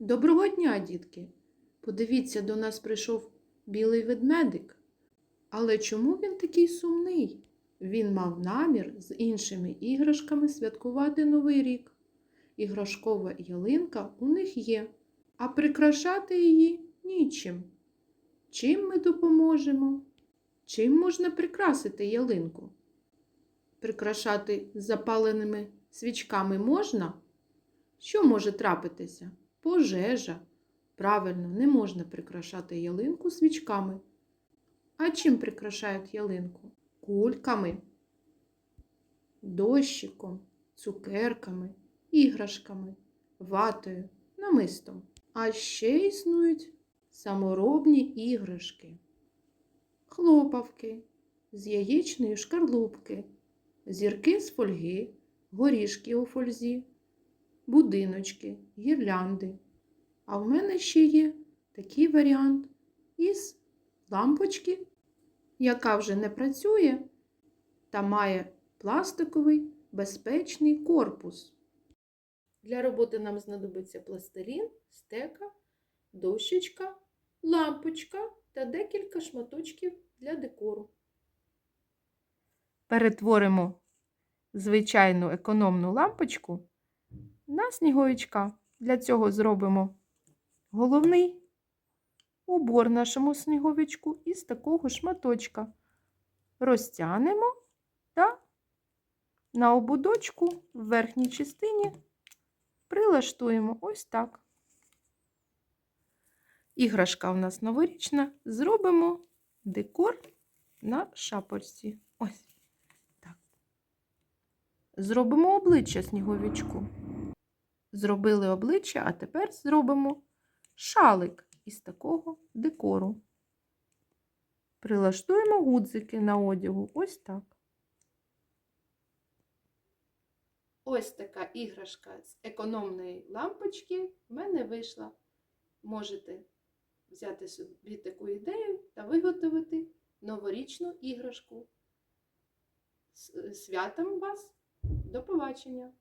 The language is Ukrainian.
Доброго дня, дітки! Подивіться, до нас прийшов білий ведмедик. Але чому він такий сумний? Він мав намір з іншими іграшками святкувати Новий рік. Іграшкова ялинка у них є, а прикрашати її нічим. Чим ми допоможемо? Чим можна прикрасити ялинку? Прикрашати запаленими свічками можна? Що може трапитися? Пожежа. Правильно, не можна прикрашати ялинку свічками. А чим прикрашають ялинку? Кульками, дощиком, цукерками, іграшками, ватою, намистом. А ще існують саморобні іграшки, хлопавки з яєчної шкарлупки, зірки з фольги, горішки у фользі, будиночки, гірлянди. А в мене ще є такий варіант із лампочки, яка вже не працює та має пластиковий безпечний корпус. Для роботи нам знадобиться пластилін, стека, дощечка, лампочка та декілька шматочків для декору. Перетворимо звичайну економну лампочку на сніговичка. Для цього зробимо головний убор нашому сніговичку із такого шматочка. Розтягнемо та на ободочку в верхній частині прилаштуємо ось так. Іграшка у нас новорічна. Зробимо декор на шапочці. Ось так. Зробимо обличчя сніговичку. Зробили обличчя, а тепер зробимо шалик із такого декору. Прилаштуємо гудзики на одягу ось так. Ось така іграшка з економної лампочки в мене вийшла. Можете взяти собі таку ідею та виготовити новорічну іграшку. З святом вас! До побачення!